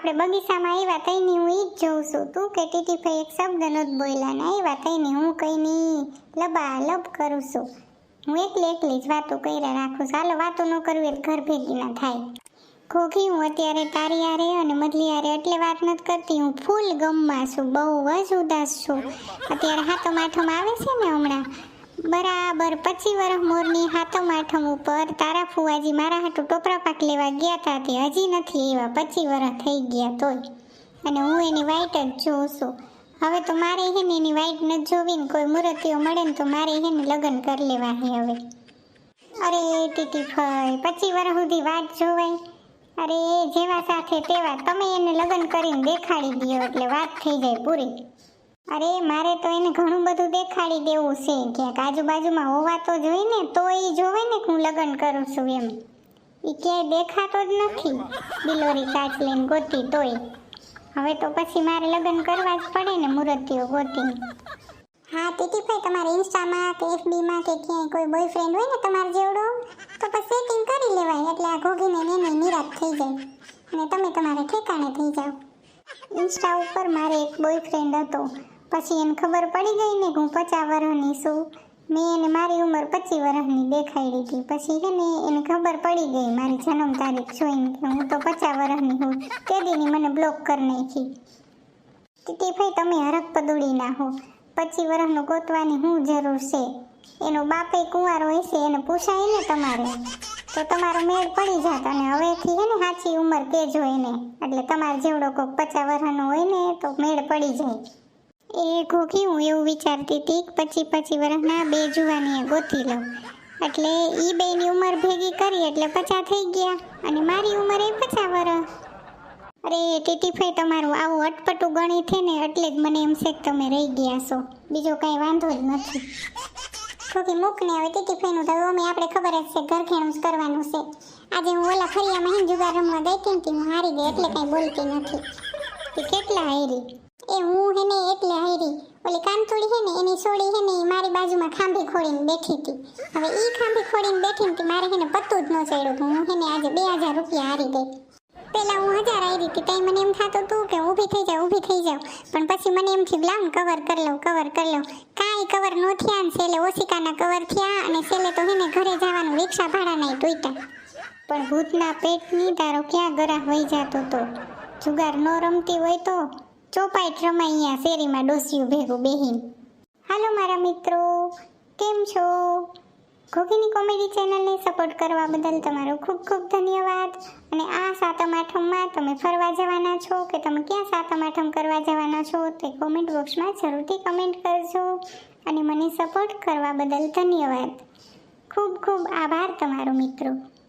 આપણે બગીચામાં આવ્યા તઈની હું એ જ જોઉં છું. તું કે ટીટીભાઈ એક શબ્દ નથી બોલ્યા ને આવ્યા તઈની હું કઈની લબા લબ કરું છું. હું એકલી એકલી જ વાતો કર્યા રાખું છું. હાલો, વાતો ન કરવી એટલે ઘર ભેગી ના થાય. ઘોઘી હું અત્યારે તારી આરે અને મધલી આરે એટલે વાત નથી કરતી. હું ફૂલ ગમમાં છું. બહુ જ ઉદાસ છું. અત્યારે હાથો માથોમાં આવે છે ને હમણાં? બરાબર. પછી વરહ મોરની હાથો માઠમ ઉપર તારા ફુવાજી મારા હાટુ ટોપરા પાક લેવા ગયા હતા તે હજી નથી એવા. પચી વર્ષ થઈ ગયા તોય. અને હું એની વાઈટ જ જોઉં છું. હવે તો મારે હે ને એની વાઈટ ન જોવી ને કોઈ મૂર્તિઓ મળે ને તો મારે હે ને લગ્ન કરી લેવા હે હવે. અરે ટીટી ફઈ પચી વરહ સુધી વાટ જોવાય. અરે જેવા સાથે તેવા તમે એને લગ્ન કરીને દેખાડી દો એટલે વાત થઈ જાય પૂરી. અરે, મારે તો એને ઘણું બધું દેખાડી દેવું છે. ક્યાંક આજુબાજુમાં હોવા તો જોઈએ ને તો એ જોવે ને કે હું લગ્ન કરું છું એમ. એ ક્યાંય દેખાતો જ નથી. બિલોરી કાચ લઈને ગોતી તોય. હવે તો પછી મારે લગ્ન કરવા જ પડે ને, મૂર્તિઓ ગોતી હા ટીટીભાઈ તમારે ઇન્સ્ટામાં કે એફબીમાં કે ક્યાંય કોઈ બોયફ્રેન્ડ હોય ને તમારે જેવડો, તો પછી સેટિંગ કરી લેવાય. એટલે આ ઘોઘીને એને નિરાશ થઈ જાય. અને તમે તમારે ઠેકાણે થઈ જાઓ. ઇન્સ્ટા ઉપર મારે એક બોયફ્રેન્ડ હતો. પછી એને ખબર પડી ગઈ ને કે હું પચાસ વર્ષની છું. મેં એને મારી ઉંમર પચીસ વર્ષની દેખાડી હતી. પછી છે ને એને ખબર પડી ગઈ મારી જન્મ તારીખ જોઈને કે હું તો પચાસ વર્ષની હું તે દીની મને બ્લોક કરી નાખી. ભાઈ, તમે હરખ પદુડી ના હો. પચીસ વર્ષનું ગોતવાની શું જરૂર છે. એનો બાપે કુંવારો હોય છે એને પૂછાય ને તમારે. તો તમારો મેળ પડી જાત અને હવેથી હે ને સાચી ઉંમર કહેજો એને. એટલે તમારે જેવડો કોઈક પચાસ વર્ષનો હોય ને તો મેળ પડી જાય. એ ઘોઘી હું એવું વિચારતી હતી પછી પચી વર્ષના બે જુવાની ગોતી લઉં. એટલે એ બેની ઉંમર ભેગી કરી એટલે પચાસ થઈ ગયા અને મારી ઉંમર એ પચાસ વર્ષ અરે ટીટીફાઈ તમારું આવું અટપટું ગણિત છે ને એટલે જ મને એમ છે કે તમે રહી ગયા છો. બીજો કાંઈ વાંધો જ નથી. ખોખી મૂકને હવે ટીટીફાઈનું તો અમે આપણે ખબર જ છે ઘરખેણું જ કરવાનું છે. આજે હું ઓલા ફરિયામાં હિન જુગાર રમવા ગઈ હતી હું હારી ગઈ એટલે કાંઈ બોલતી નથી. તે કેટલા હારી? એ હું એને હે ને એની છોડી હે ને મારી બાજુમાં ખાંભી ખોડીને બેઠી હતી. હવે ઈ ખાંભી ખોડીને બેઠી ને તે મારે હે પત્તું જ ન ચડ્યું કે હું હે આજે બે હજાર રૂપિયા હારી ગઈ. પેલા હું હજાર આવી હતી તઈ મને એમ થતું હતું કે ઊભી થઈ જાઉં, ઊભી થઈ જાઉં. પણ પછી મને એમ થયું લાવ કવર કરી લઉં કવર કરી લઉં. કાંઈ કવર ન થયા ને છેલ્લે ઓશિકાના કવર થયા અને છેલ્લે તો હેને ઘરે જવાનું રિક્ષા ભાડા નહીં તૂટ્યા. પણ ભૂતના પેટની તારો ક્યાં ગરા હોઈ જતો તો? જુગાર નો રમતી હોય તો ચોપાઈ રમાય અહીંયા શેરીમાં ડોસિયું ભેગું બેહીન. હાલો મારા મિત્રો, કેમ છો? ઘોઘીની કોમેડી ચેનલને સપોર્ટ કરવા બદલ તમારો ખૂબ ખૂબ ધન્યવાદ. અને આ સાતમ આઠમમાં તમે ફરવા જવાના છો કે તમે ક્યાં સાતમ આઠમ કરવા જવાના છો તે કોમેન્ટ બોક્સમાં જરૂરથી કમેન્ટ કરજો અને મને સપોર્ટ કરવા બદલ ધન્યવાદ. ખૂબ ખૂબ આભાર તમારો મિત્રો.